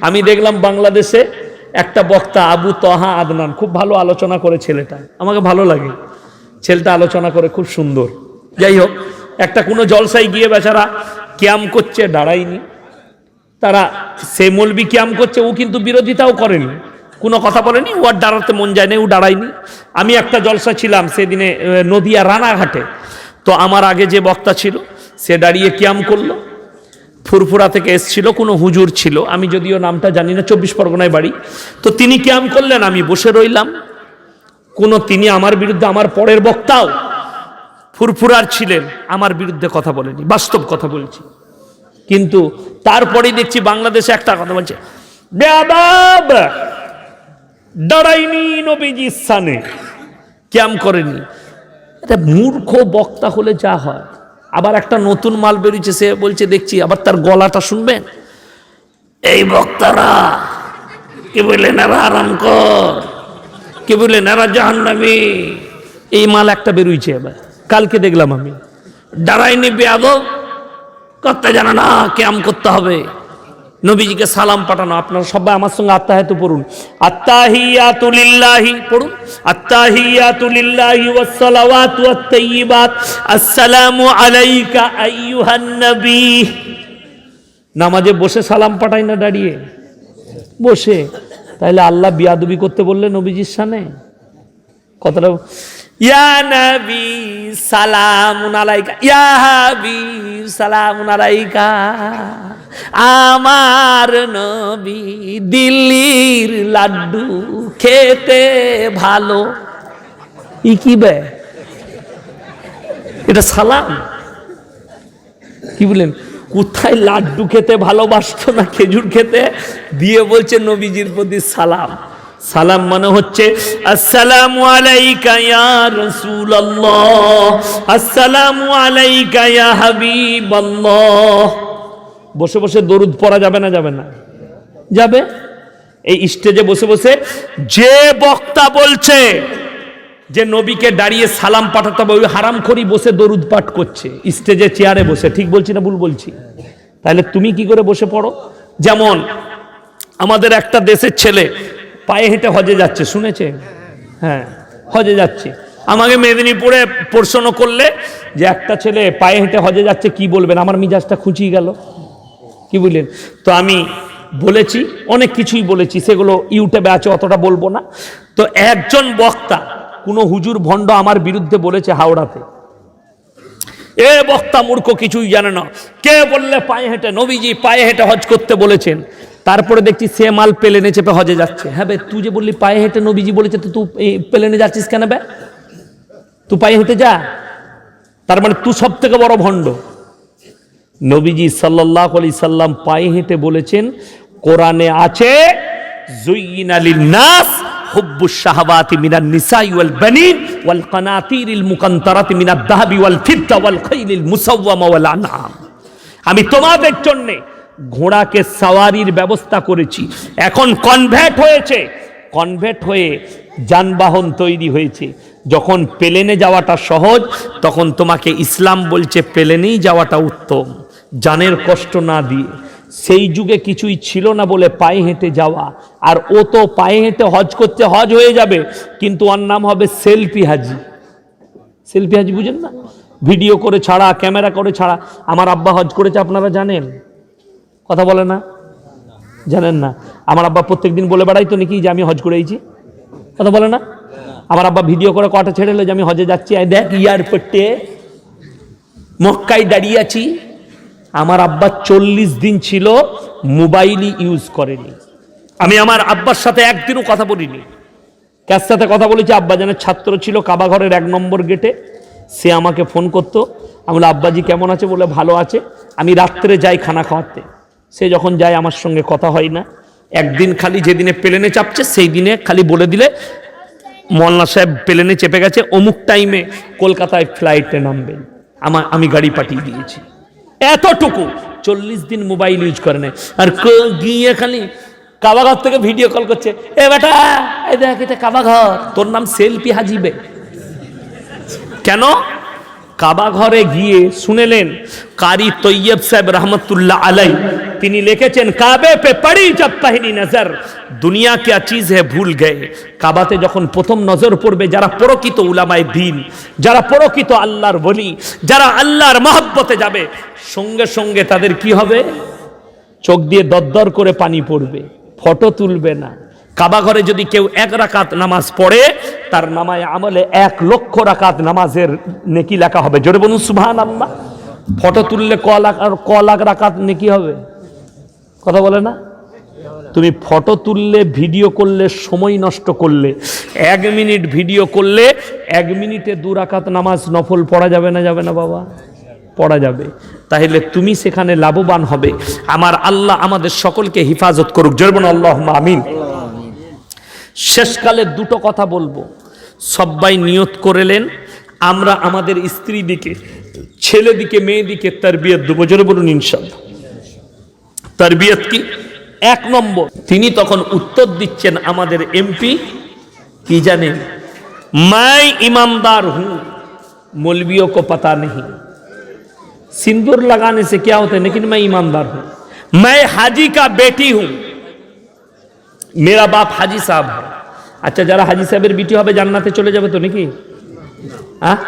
আমি দেখলাম বাংলাদেশে একটা বক্তা আবু তহা আদনান, খুব ভালো আলোচনা করে ছেলেটা। আমাকে ভালো লাগে। ছেলেটা আলোচনা করে খুব সুন্দর। যাই হোক, একটা কোনো জলসায় গিয়ে বেচারা ক্যাম করছে, দাঁড়ায়নি। তারা সে মলবি ক্যাম করছে, ও কিন্তু বিরোধিতাও করেনি। কোনো কথা বলেনি, ও আর দাঁড়াতে মন যায়নি ও দাঁড়ায়নি। আমি একটা জলসা ছিলাম সেদিনে নদিয়া রানাঘাটে। তো আমার আগে যে বক্তা ছিল, সে দাঁড়িয়ে ক্যাম করল। ফুরফুরা থেকে এসছিল, কোনো হুজুর ছিল। আমি যদিও নামটা জানি না, চব্বিশ পরগনায় বাড়ি। তো তিনি ক্যাম করলেন, আমি বসে রইলাম। কোনো তিনি আমার বিরুদ্ধে, আমার পরের বক্তাও ফুরফুরার ছিলেন, আমার বিরুদ্ধে কথা বলেনি, বাস্তব কথা বলছি। কিন্তু তারপরেই দেখছি বাংলাদেশে একটা কথা বলছে ক্যাম করেনি। এটা মূর্খ বক্তা হলে যা হয়। আবার একটা নতুন মাল বেরিয়েছে, সে বলছে, দেখছি, আবার তার গলাটা শুনবেন? এই বক্তারা, কে বললেন এরা আরাম কর কে বললেন এরা জাহান্নামি? এই মাল একটা বেরুইছে এবার, কালকে দেখলাম আমি। দাঁড়াইনি বেয়াদব, করতে জানে না ক্যাম করতে হবে। নবীজিকে সালাম পাঠানো, আপনারা সবাই আমার সঙ্গে আত্মাহাতু পড়ুন। আত্তাহিয়াতুলিল্লাহি পড়ুন। আত্তাহিয়াতুলিল্লাহি ওয়াসসালাওয়াতু ওয়াত-তাইয়্যিবাত আসসালামু আলাইকা আইয়ুহান নবী। নামাজে বসে সালাম পাঠাই না দাঁড়িয়ে? বসে। তাহলে আল্লাহ বিয়াদবি করতে বললে নবীজির সামনে? কথাটা ইয়া নবী, সালামুন আলাইকা। ইয়া হাবিব সালামুন আলাইকা। আমার নবী দিল্লির লাড্ডু খেতে ভালো। ই কি বে? এটা সালাম? কি বলেন? কোথায় লাড্ডু খেতে ভালোবাসতো না খেজুর খেতে? দিয়ে বলছে নবীজির প্রতি সালাম। সালাম মানে হচ্ছে, আসসালামু আলাইকা ইয়া রাসূলুল্লাহ। আসসালামু আলাইকা ইয়া হাবিবাল্লাহ। বসে বসে দরুদ পড়া যাবে না যাবে না। যাবে? এই স্টেজে বসে বসে যে বক্তা বলছে যে নবীকে দাঁড়িয়ে সালাম পাঠাতে হবে, ওই হারামখড়ি বসে দরুদ পাঠ করছে, স্টেজে চেয়ারে বসে। ঠিক বলছি না ভুল বলছি? তাহলে তুমি কি করে বসে পড়ো? যেমন আমাদের একটা দেশের ছেলে পায়ে হেঁটে হজে যাচ্ছে, শুনেছে? হ্যাঁ হজে যাচ্ছে। আমাকে মেদিনীপুরে প্রশ্ন করলে যে একটা ছেলে পায়ে হেঁটে হজে যাচ্ছে, কি বলবেন? আমার মিজাজটা খুঁচিয়ে গেল। কি বুঝলেন? তো আমি বলেছি, অনেক কিছুই বলেছি, সেগুলো ইউটিউবে আছে, অতটা বলব না। তো একজন বক্তা, কোনো হুজুর ভণ্ড আমার বিরুদ্ধে বলেছে হাওড়াতে। এ বক্তা মূর্খ, কিছুই জানে না। কে বললে পায়ে হেঁটে? নবীজি পায়ে হেঁটে হজ করতে বলেছেন। তারপরে দেখছি সে মাল পেলেনে চেপে হজে যাচ্ছে। হ্যাঁ বে, তুই যে বললি পায়ে হেঁটে নবীজি বলেছে, তো তুই পেলেনে যাচ্ছিস কেন বে? তুই পায়ে হেঁটে যা। তার মানে তুই সব থেকে বড় ভণ্ড। নবীজি সাল্লাহ আলি সাল্লাম পায়ে হেঁটে বলেছেন, কোরআনে আছে জুইন নাস আমি তোমাদের জন্য ঘোড়াকে সাওয়ারির ব্যবস্থা করেছি। এখন কনভার্ট হয়েছে। কনভার্ট হয়ে যানবাহন তৈরি হয়েছে। যখন প্লেনে যাওয়াটা সহজ, তখন তোমাকে ইসলাম বলছে, প্লেনেই যাওয়াটা উত্তম। জানের কষ্ট না দিয়ে। সেই যুগে কিছুই ছিল না বলে পায়ে হেঁটে যাওয়া। আর ও তো পায়ে হেঁটে হজ করতে হজ হয়ে যাবে, কিন্তু ওর নাম হবে সেলফি হাজি। সেলফি হাজি বুঝেন না? ভিডিও করে ছাড়া, ক্যামেরা করে ছাড়া। আমার আব্বা হজ করেছে, আপনারা জানেন? কথা বলে না? জানেন না? আমার আব্বা প্রত্যেকদিন বলে বেড়াইতো নাকি যে আমি হজ করেছি কথা বলে না? আমার আব্বা ভিডিও করে কটা ছেড়ে যে আমি হজে যাচ্ছি। দেখ এয়ারপোর্টে মক্কায় দাঁড়িয়ে আছি। আমার আব্বা চল্লিশ দিন ছিল মোবাইলই ইউজ করেনি। আমি আমার আব্বার সাথে একদিনও কথা বলিনি। কার সাথে কথা বলেছি? আব্বা আব্বাজানের ছাত্র ছিল কাবাঘরের এক নম্বর গেটে। সে আমাকে ফোন করতো। আমি আব্বাজি কেমন আছে? বলে, ভালো আছে। আমি রাত্রে যাই খানা খাওয়াতে। সে যখন যায় আমার সঙ্গে কথা হয় না। একদিন খালি যেদিনে প্লেনে চাপছে, সেই দিনে খালি বলে দিলে মোল্লা সাহেব প্লেনে চেপে গেছে। অমুক টাইমে কলকাতায় ফ্লাইটে নামবেন। আমার আমি গাড়ি পাঠিয়ে দিয়েছি। এতটুকু। চল্লিশ দিন মোবাইল ইউজ করে নেয় আর গিয়ে খালি কাবাঘর থেকে ভিডিও কল করছে, এ বেটা, এই দেখ, এটা কাবাঘর, তোর নাম সেলফি হাজিবে। কেন? কাবা ঘরে গিয়ে শুনেলেন, কারি তৈয়ব সাহেব রহমতুল্লাহ আলাই, তিনি লিখেছেন, কাবে পে পড়ি জব পহলি নজর, দুনিয়া কে চিজ হে ভুল গে কাবাতে যখন প্রথম নজর পড়বে, যারা পরকিত উলামায় দিন, যারা পরকিত আল্লাহর বলি যারা আল্লাহর মহব্বতে যাবে, সঙ্গে সঙ্গে তাদের কি হবে? চোখ দিয়ে দরদর করে পানি পড়বে, ফটো তুলবে না। কাবা ঘরে যদি কেউ এক রাকাত নামাজ পড়ে, তার নামায় আমলে এক লক্ষ রাকাত নামাজের নেকি লেখা হবে। জোরে বলুন সুবহান আল্লাহ ফটো তুললে ক লাখ আর ক লাখ রাকাত নেকি হবে? কথা বলে না? তুমি ফটো তুললে, ভিডিও করলে, সময় নষ্ট করলে, এক মিনিট ভিডিও করলে, এক মিনিটে দু রাকাত নামাজ নফল পড়া যাবে না যাবে না বাবা? পড়া যাবে। তাহলে তুমি সেখানে লাভবান হবে। আমার আল্লাহ আমাদের সকলকে হেফাজত করুক। জরবন আল্লাহ আমিন। শেষকালে দুটো কথা বলবো সবাই নিয়ত করেলেন আমরা আমাদের স্ত্রী দিকে ছেলে দিকে মেয়ে দিকে তার বিয়ের দেবো জোরে বলুন ইনশাল্লাহ তারবিয়ত কি এক নম্বর তিনি তখন উত্তর দিচ্ছেন আমাদের এমপি কি জানেন मैं ईमानदार हूं मौलवियों को पता नहीं सिंदूर लगाने से क्या होता है लेकिन मैं ईमानदार हूं मैं हाजी का बेटी हूं মেরা বাপ হাজি সাহেব। আচ্ছা যারা হাজি সাহেবের বিটি হবে, জান্নাতে চলে যাবে তো নাকি? হ্যাঁ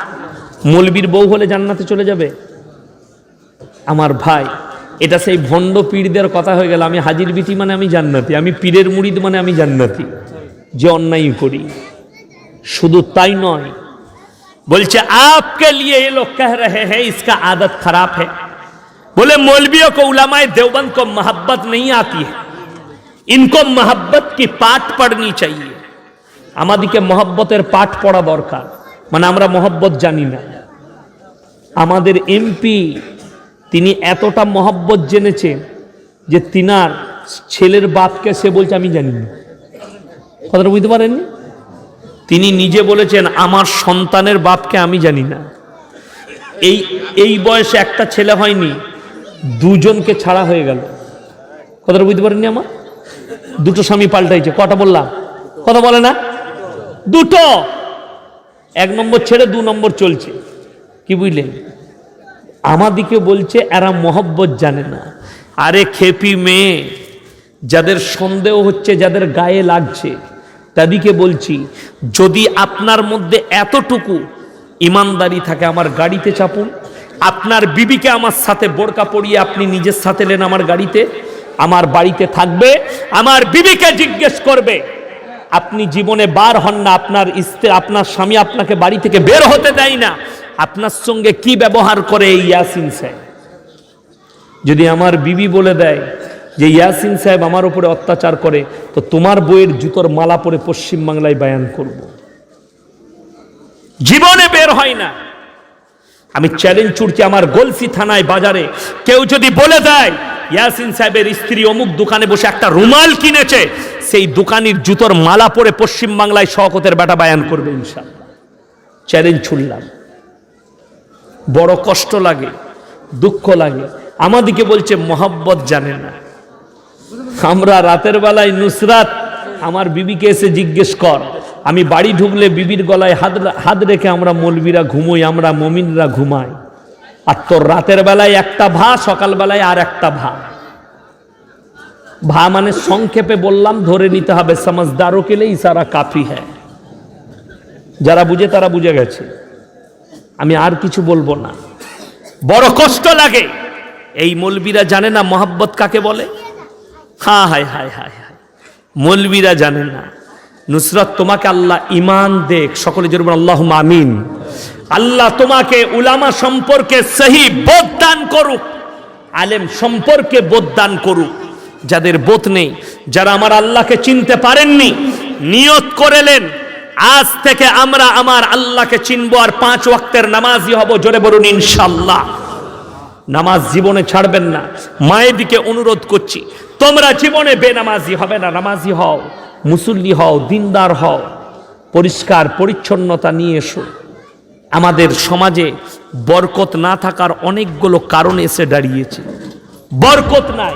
মলবির বউ হলে জান্নাতে চলে যাবে? আমার ভাই, এটা সেই ভণ্ড পীরদের কথা হয়ে গেল। আমি হাজির বিটি মানে আমি জান্নাতি, আমি পীরের মুড়িদ মানে আমি জান্নাতি। যে অন্যায় করি, শুধু তাই নয়, বলছে, আপকে লিয়ে এ লোক কে রে হে ইসকা আদত খারাপ হ্যাঁ বলে মৌলবিও কো উলামায় দেওবন্দ কো মহাব্বত নেই আতি হ্যাঁ ইনকম মোহাব্বত কি পাঠ পড়নি চাই আমাদিকে মোহাব্বতের পাঠ পড়া দরকার মানে আমরা মোহাব্বত জানি না আমাদের এমপি তিনি এতটা মহব্বত জেনেছেন যে তিনার ছেলের বাপকে সে বলছে আমি জানি না কথাটা বুঝতে পারেননি তিনি নিজে বলেছেন আমার সন্তানের বাপকে আমি জানি না এই এই বয়সে একটা ছেলে হয়নি, দুজনকে ছাড়া হয়ে গেল। কথাটা বুঝতে পারেননি আমার? দুটো স্বামী পাল্টাইছে, কটা বললাম? কথা বলে না? দুটো। এক নম্বর ছেড়ে দু নম্বর চলছে। কি বুঝলেন? আমাদিকে বলছে, এরা মহব্বত জানে না। আরে খেপি মেয়ে, যাদের সন্দেহ হচ্ছে, যাদের গায়ে লাগছে, তাদেরকে বলছি, যদি আপনার মধ্যে এতটুকু ইমানদারি থাকে, আমার গাড়িতে চাপুন। আপনার বিবিকে আমার সাথে বোরকা পরিয়ে আপনি নিজের সাথে নেন আমার গাড়িতে। আমার বাড়িতে থাকবে, আমার বিবিকে জিজ্ঞেস করবে, আপনি জীবনে বার হন না, আপনার স্ত্রী, আপনার স্বামী আপনাকে বাড়ি থেকে বের হতে দেয় না। আপনার সঙ্গে কি ব্যবহার করে এই ইয়াসিন সাহেব? যদি আমার বিবি বলে দেয় যে ইয়াসিন সাহেব আমার উপরে অত্যাচার করে, তো তোমার বইয়ের জুতোর মালা পরে পশ্চিমবাংলায় বায়ান করব। জীবনে বের হয় না। আমি চ্যালেঞ্জ ছুটছি আমার গলসি থানায় বাজারে কেউ যদি বলে দেয় ইয়াসিন সাহেবের স্ত্রী অমুক দোকানে বসে একটা রুমাল কিনেছে, সেই দোকানির জুতোর মালা পরে পশ্চিমবাংলায় শওকতের বেটা বায়ান করবে ইনশাল্লাহ চ্যালেঞ্জ ছুড়লাম বড় কষ্ট লাগে, দুঃখ লাগে। আমাদিকে বলছে, মোহাব্বত জানে না। আমরা রাতের বেলায় নুসরাত, আমার বিবিকে এসে জিজ্ঞেস কর, আমি বাড়ি ঢুকলে বিবির গলায় হাত হাত রেখে আমরা মলবিরা ঘুমোই, আমরা মমিনরা ঘুমাই। আর তোর রাতের বেলায় একটা ভা সকালবেলায় আর একটা ভা। ভা মানে সংক্ষেপে বললাম, ধরে নিতে হবে, সমাজদারও কেলে ইসারা কাফি হ্যাঁ যারা বুঝে তারা বুঝে গেছে। আমি আর কিছু বলব না। বড় কষ্ট লাগে। এই মলবিরা জানে না মোহাব্বত কাকে বলে? হ্যাঁ হায় হায় হায় হায়। মলবিরা জানে না। নুসরত, তোমাকে আল্লাহ ইমান দেখ। সকলে জরুর আল্লাহ আমিন। আল্লাহ তোমাকে উলামা সম্পর্কে সহি বোধ দান করুক, আলেম সম্পর্কে বোধ দান করুক। যাদের বোধ নেই, যারা আমার আল্লাহকে চিনতে পারেননি, নিয়ত করেলেন, আজ থেকে আমরা আমার আল্লাহকে চিনবো আর পাঁচ ওয়াক্তের নামাজি হব, জোরে বলুন ইনশাল্লাহ নামাজ জীবনে ছাড়বেন না, মায়ের দিকে অনুরোধ করছি, তোমরা জীবনে বেনামাজি হবে না, নামাজি হও, মুসল্লি হও, দিনদার হও, পরিষ্কার পরিচ্ছন্নতা নিয়ে এসো। আমাদের সমাজে বরকত না থাকার অনেকগুলো কারণ এসে দাঁড়িয়েছে। বরকত নাই,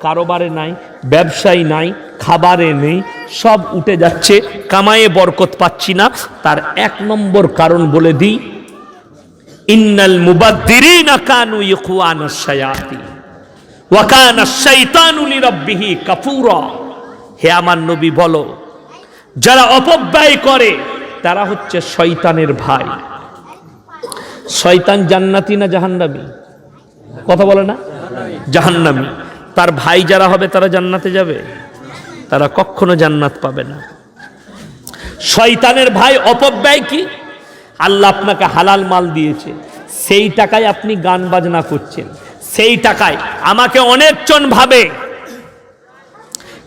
কারোবারে নাই, ব্যবসায়ী নাই, খাবারে নেই, সব উঠে যাচ্ছে, কামায়ে বরকত পাচ্ছি না। তার এক নম্বর কারণ বলে দিই, ইন্নাল কাফুরা। হে আমার নবী বলো, যারা অপব্যয় করে, তারা হচ্ছে শয়তানের ভাই। শয়তান জান্নাতি না জাহান্নামী? কথা বলে না? জাহান্নামি। তার ভাই যারা হবে, তারা জান্নাতে যাবে? তারা কখনো জান্নাত পাবে না। শয়তানের ভাই অপব্যয় কি? আল্লাহ আপনাকে হালাল মাল দিয়েছে। সেই টাকায় আপনি গান বাজনা করছেন। সেই টাকায় আমাকে অনেকজন ভাবে।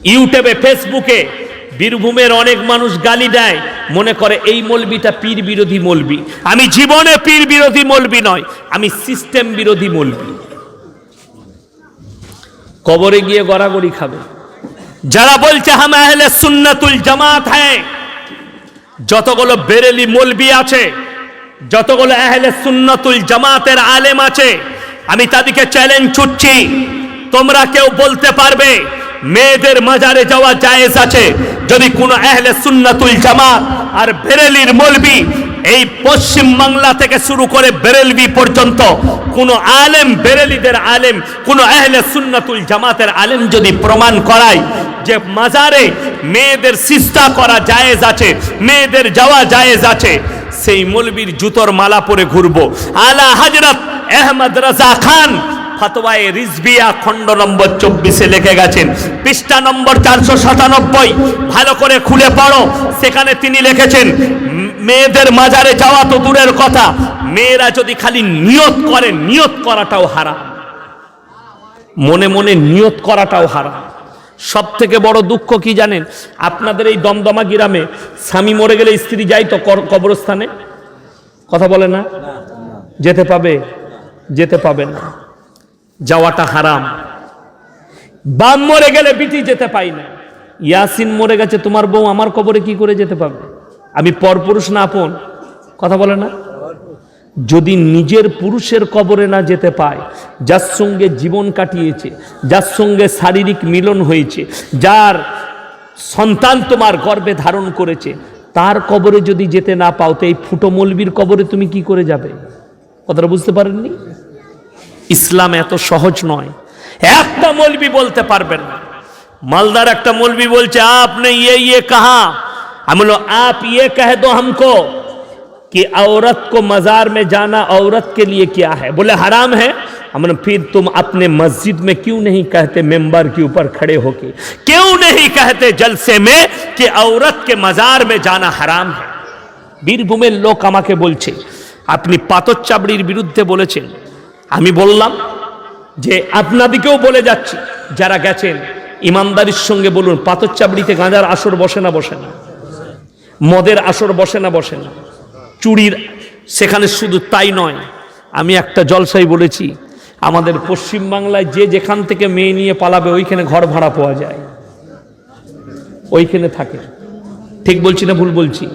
ইউটিউবে, ফেসবুকে বীরভূমের অনেক মানুষ গালি দেয়, মনে করে এই মলবিটা পীর বিরোধী মলবি। আমি জীবনে পীর বিরোধী মলবি নয়, আমি সিস্টেম বিরোধী মলবি। কবরে গিয়ে গড়াগড়ি খাবে। যারা বলছে, হাম আহলে সুন্নাতুল জামাত হ্যাঁ। যতগুলো বেরেলি মলবি আছে, যতগুলো আহলে সুন্নাতুল জামাতের আলেম আছে, আমি তাদেরকে চ্যালেঞ্জ ছুটছি। তোমরা কেউ বলতে পারবে মেয়েদের মাজারে যাওয়া জায়েজ আছে। যদি কোনো আহলে সুন্নাতুল জামাত আর বেরেলির মলবি এই পশ্চিম বাংলা থেকে শুরু করে বেরেলবি পর্যন্ত কোন আলেম, বেরেলিদের আলেম, কোন আহলে সুন্নাতুল জামাতের আলেম যদি প্রমাণ করায় যে মাজারে মেয়েদের সিস্তা করা জায়েজ আছে, মেয়েদের যাওয়া জায়েজ আছে, সেই মলবির জুতোর মালা পরে ঘুরবো। আলা হাজরত আহমদ রাজা খান ফতোয়ায়ে রিজবিয়া খণ্ড নম্বর চব্বিশে লিখে গেছেন পৃষ্ঠা নম্বর চারশো সাতানব্বই ভালো করে খুলে পড়ো সেখানে তিনি লিখেছেন "উম, মেয়েদের মাজারে যাওয়া তো দূরের কথা মেয়েরা যদি খালি নিয়ত করে নিয়ত করাটাও হারাম। মনে মনে নিয়ত করাটাও হারাম। সব থেকে বড় দুঃখ কি জানেন? আপনাদের এই দমদমা গ্রামে স্বামী মরে গেলে স্ত্রী যায় তো কবরস্থানে? কথা বলে না? যেতে পাবে? যেতে পাবে না। যাওয়াটা হারাম। বাম মরে গেলে বিটি যেতে পাই না। ইয়াসিন মরে গেছে, তোমার বউ আমার কবরে কি করে যেতে পারবে? আমি পরপুরুষ না আপন? কথা বলে না? যদি নিজের পুরুষের কবরে না যেতে পায়, যার সঙ্গে জীবন কাটিয়েছে, যার সঙ্গে শারীরিক মিলন হয়েছে, যার সন্তান তোমার গর্ভে ধারণ করেছে, তার কবরে যদি যেতে না পাও, তো এই ফুটো মলবির কবরে তুমি কি করে যাবে? কথাটা বুঝতে পারেননি? ইসলাম এত সহজ নয় একটা মলবি বলতে পারবেন না মালদার একটা মলবি বলছে আপনি ইয়ে ইয়ে কাহা আমি বললো आप ये कह दो हमको कि औरत को मजार में जाना औरत के लिए क्या है बोले हराम है हमने फिर तुम अपने मस्जिद में क्यों नहीं कहते मेंबर के ऊपर खड़े होके क्यों नहीं कहते जलसे में कि औरत के मजार में जाना हराम है বীরভূমের লোক আমাকে বলছে আপনি পাতর চাবড়ির বিরুদ্ধে বলেছেন আমি বললাম যে আপনাদিকেও বলে যাচ্ছি, যারা গেছেন, ইমানদারির সঙ্গে বলুন, পাথর চাবড়িতে গাঁজার আসর বসে না বসে না? মদের আসর বসে না বসে না? চুরির, সেখানে শুধু তাই নয়, আমি একটা জলসাই বলেছি, আমাদের পশ্চিম বাংলায় যে যেখান থেকে মেয়ে নিয়ে পালাবে, ওইখানে ঘর ভাড়া পাওয়া যায়। ওইখানে থাকে। ঠিক বলছি না ভুল বলছি?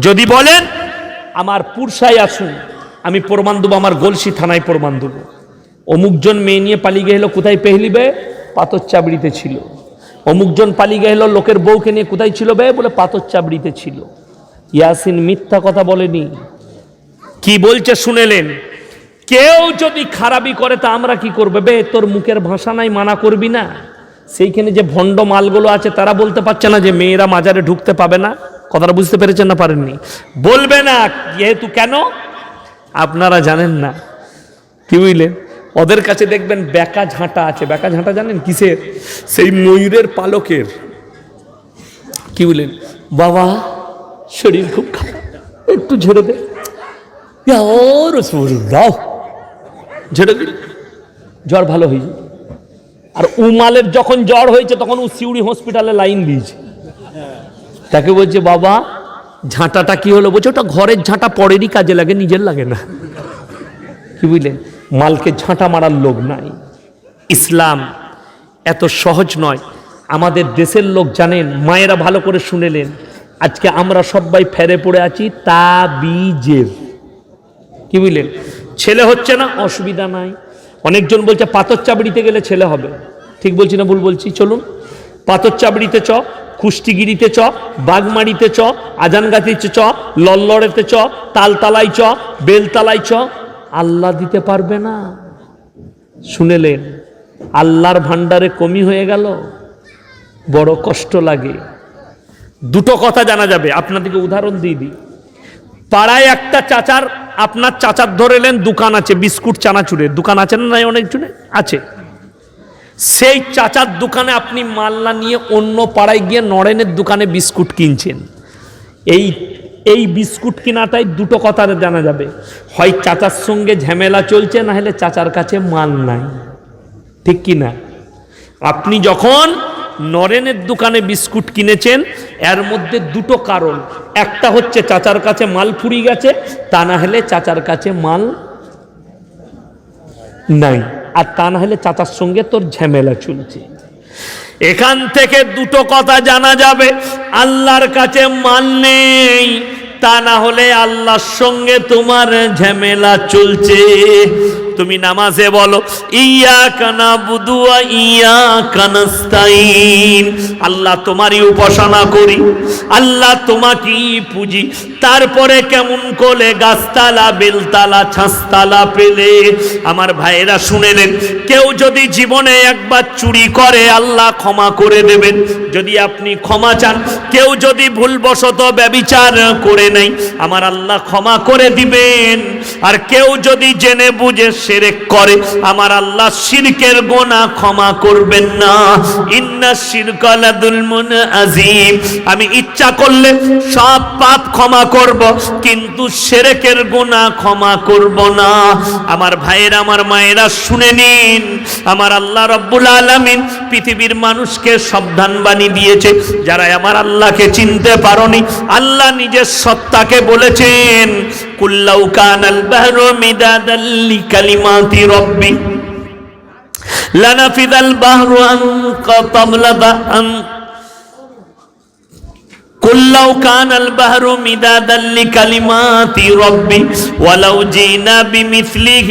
যদি বলেন, আমার পুরসায় আসুন আমি প্রমাণ দেবো, আমার গলসি থানায় প্রমাণ দেবো। অমুকজন মেয়ে নিয়ে পালিয়ে গেল, কোথায় পেহলিবে পাথর চাবড়িতে ছিল। অমুকজন পালিয়ে গেল, লোকের বউকে নিয়ে কোথায় ছিল বে? বলে পাথর চাবড়িতে ছিল। ইয়াসিন মিথ্যা কথা বলেনি। কি বলছে শুনেলেন? কেউ যদি খারাপই করে, তা আমরা কি করবে বে? তোর মুখের ভাষা নাই, মানা করবি না। সেইখানে যে ভণ্ড মালগুলো আছে, তারা বলতে পারছে না যে মেয়েরা মাজারে ঢুকতে পাবে না। কথাটা বুঝতে পেরেছেন না পারেননি? বলবে না, যেহেতু কেন? আপনারা জানেন না। কি বুঝলেন ওদের কাছে দেখবেন বেকা ঝাঁটা আছে। বেকা ঝাঁটা জানেন কিসের? সেই ময়ূরের পালকের। কি বললেন বাবা, শরীর খুব খারাপ। একটু ঝেড়ে দে। দাও। ঝেড়ে দিল। জ্বর ভালো হয়ে যায় আর উমালের যখন জ্বর হয়েছে, তখন ও সিউড়ি হসপিটালে লাইন দিয়েছে। তাকে বলছে, বাবা ঝাঁটাটা কি হলো? বলছে, ওটা ঘরের ঝাঁটা পরেরই কাজে লাগে, নিজের লাগে না। কি বুঝলেন? মালকে ঝাঁটা মারার লোক নাই। ইসলাম এত সহজ নয়। আমাদের দেশের লোক জানেন, মায়েরা ভালো করে শুনেলেন, আজকে আমরা সবাই ফেরে পড়ে আছি তাবিজের। কি বুঝলেন? ছেলে হচ্ছে না, অসুবিধা নাই। অনেকজন বলছে পাথর চাবড়িতে গেলে ছেলে হবে। ঠিক বলছি না ভুল বলছি? চলুন। পাথর চাবড়িতে চ কুষ্টিগিরিতে চ, বাগমারিতে চ আজানগাতিতে চ, লল্লড়েতে চ তালতালাই চ বেলতালাই চ। আল্লাহ দিতে পারবে না। শুনেলেন, আল্লাহর ভান্ডারে কমি হয়ে গেল। বড় কষ্ট লাগে। দুটো কথা জানা যাবে, আপনাদেরকে উদাহরণ দিয়ে দিই। পাড়ায় একটা চাচার, আপনার চাচার ধরেলেন দোকান আছে, বিস্কুট চানাচুরের। দোকান আছে না নাই অনেক জনে? আছে। সেই চাচার দোকানে আপনি মাল্লা নিয়ে অন্য পাড়ায় গিয়ে নরেনের দোকানে বিস্কুট কিনছেন। এই এই বিস্কুট কেনাটাই দুটো কথা জানা যাবে। হয় চাচার সঙ্গে ঝামেলা চলছে, না হলে চাচার কাছে মাল নাই। ঠিক কি না? আপনি যখন নরেনের দোকানে বিস্কুট কিনেছেন, এর মধ্যে দুটো কারণ। একটা হচ্ছে চাচার কাছে মাল ফুরিয়ে গেছে, তা না হলে চাচার কাছে মাল নাই। আর তা না হলে চাচার সঙ্গে তোর ঝামেলা চলছে। এখান থেকে দুটো কথা জানা যাবে, আল্লাহর কাছে মান নেই, তা না হলে আল্লাহর সঙ্গে তোমার ঝামেলা চলছে। তুমি নামাজে বলো ইয়া কানা বুদুয়া ইয়া কানাস্তাইন আল্লাহ তোমারই উপাসনা করি, আল্লাহ তোমাকেই পুজি। তারপরে কেমন করে গাছতালা, বেলতালা, ছাঁচতালা পেলে? আমার ভাইয়েরা শুনেলেন কেউ যদি জীবনে একবার চুরি করে, আল্লাহ ক্ষমা করে দেবেন। যদি আপনি ক্ষমা চান, কেউ যদি ভুলবশত ব্যবিচার করে নেই আমার আল্লাহ ক্ষমা করে দিবেন। আর কেউ যদি জেনে বুঝে সেরেক করে, আমার আল্লাহ শিরকের গোনা ক্ষমা করবেন না। ইন্না শিরকালা দুলমুন আজিম আমি ইচ্ছা করলে সব পাপ ক্ষমা করব, কিন্তু সেরেকের গোনা ক্ষমা করব না। আমার ভাইয়েরা, আমার মায়েরা, শুনে নিন। আমার আল্লাহ রব্বুল আলামিন পৃথিবীর মানুষকে সাবধান বাণী দিয়েছে যারা আমার আল্লাহকে চিনতে পারোনি, আল্লাহ নিজের সত্তাকে বলেছেন قل لو كان البحر مدادا لكلمات ربي لنفذ البحر أن قبل أن قل لو كان البحر مدادا لكلمات ربي ولو جئنا بمثله